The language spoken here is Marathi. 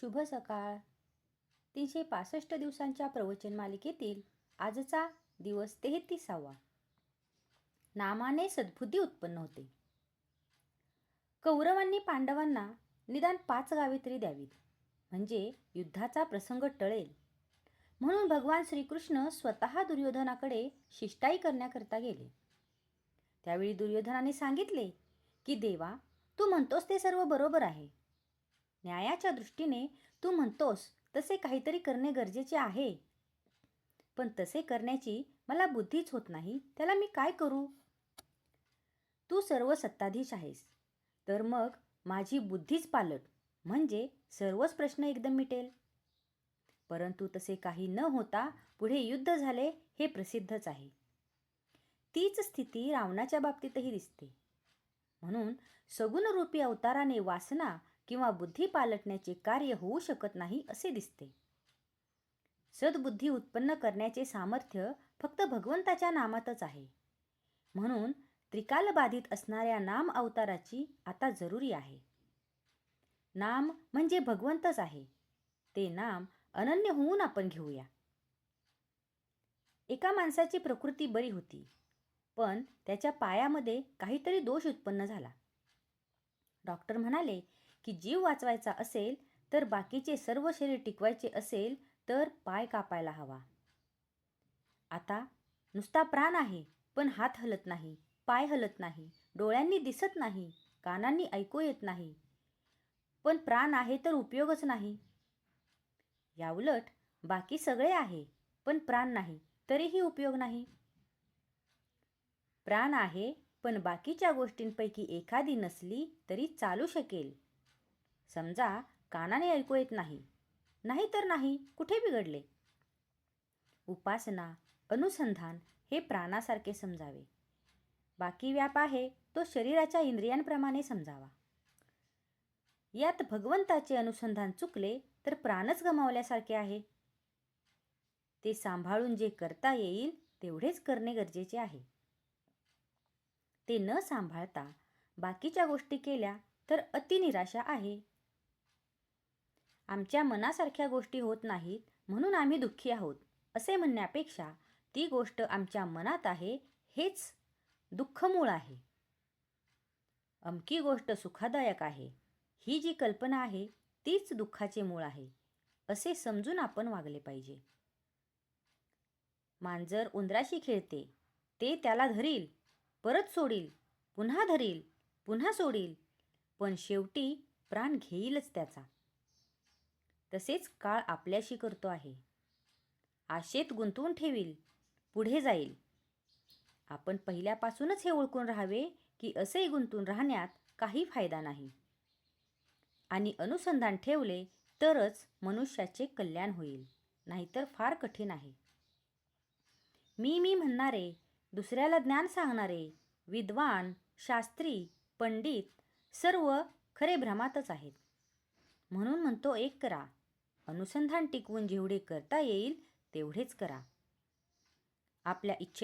शुभ सकाळ. तीनशे पासष्ट दिवसांच्या प्रवचन मालिकेतील आजचा दिवस तेहतीसावा. नामाने सद्बुद्धी उत्पन्न होते. कौरवांनी पांडवांना निदान पाच गावे तरी द्यावीत. म्हणजे युद्धाचा प्रसंग टळेल. म्हणून भगवान श्रीकृष्ण स्वतः दुर्योधनाकडे शिष्टाई करण्याकरता गेले. त्यावेळी दुर्योधनाने सांगितले की देवा तू म्हणतोस ते सर्व बरोबर आहे. न्यायाच्या दृष्टीने तू म्हणतोस तसे काहीतरी करणे गरजेचे आहे. पण तसे करण्याची मला बुद्धीच होत नाही त्याला मी काय करू? तू सर्व सत्ताधीश आहेस. तर मग माझी बुद्धीच पालट म्हणजे सर्वच प्रश्न एकदम मिटेल. परंतु तसे काही न होता पुढे युद्ध झाले हे प्रसिद्धच आहे. तीच स्थिती रावणाच्या बाबतीतही दिसते. म्हणून सगुणरूपी अवताराने वासना किंवा बुद्धी पालटण्याचे कार्य होऊ शकत नाही असे दिसते. सद्बुद्धी उत्पन्न करण्याचे सामर्थ्य फक्त भगवंताच्या नामातच आहे. म्हणून त्रिकालबाधित असणाऱ्या नाम अवताराची आता जरुरी आहे. नाम म्हणजे भगवंतच आहे. ते नाम अनन्य होऊन आपण घेऊया. एका माणसाची प्रकृती बरी होती पण त्याच्या पायामध्ये काहीतरी दोष उत्पन्न झाला. डॉक्टर म्हणाले की जीव वाचवायचा असेल तर बाकीचे सर्व शरीर टिकवायचे असेल तर पाय कापायला हवा. आता नुसता प्राण आहे पण हात हलत नाही पाय हलत नाही डोळ्यांनी दिसत नाही कानांनी ऐकू येत नाही. पण प्राण आहे तर उपयोगच नाही. याउलट बाकी सगळे आहे पण प्राण नाही तरीही उपयोग नाही. प्राण आहे पण बाकीच्या गोष्टींपैकी एखादी नसली तरी चालू शकेल. समजा कानाने ऐकू येत नाही. नाही तर नाही कुठे बिघडले? उपासना अनुसंधान हे प्राणासारखे समजावे. बाकी व्याप आहे तो शरीराच्या इंद्रियांप्रमाणे समजावा. यात भगवंताचे अनुसंधान चुकले तर प्राणच गमावल्यासारखे आहे. ते सांभाळून जे करता येईल तेवढेच करणे गरजेचे आहे. ते न सांभाळता बाकीच्या गोष्टी केल्या तर अतिनिराशा आहे. आमच्या मनासारख्या गोष्टी होत नाहीत म्हणून आम्ही दुःखी आहोत असे म्हणण्यापेक्षा ती गोष्ट आमच्या मनात आहे हेच दुःखमूळ आहे. अमकी गोष्ट सुखदायक आहे ही जी कल्पना आहे तीच दुःखाचे मूळ आहे असे समजून आपण वागले पाहिजे. मांजर उंदराशी खेळते ते त्याला धरील परत सोडील पुन्हा धरील पुन्हा सोडील पण शेवटी प्राण घेईलच त्याचा. तसेच काळ आपल्याशी करतो आहे. आशेत गुंतवून ठेवील पुढे जाईल. आपण पहिल्यापासूनच हे ओळखून राहावे की असे गुंतून राहण्यात काही फायदा नाही. आणि अनुसंधान ठेवले तरच मनुष्याचे कल्याण होईल नाहीतर फार कठीण आहे. मी मी म्हणणारे दुसऱ्याला ज्ञान सांगणारे विद्वान शास्त्री पंडित सर्व खरे भ्रमातच आहेत. म्हणून म्हणतो एक करा अनुसंधान टिकवून जेवढे करता येईल तेवढेच करा. आपल्या इच्छे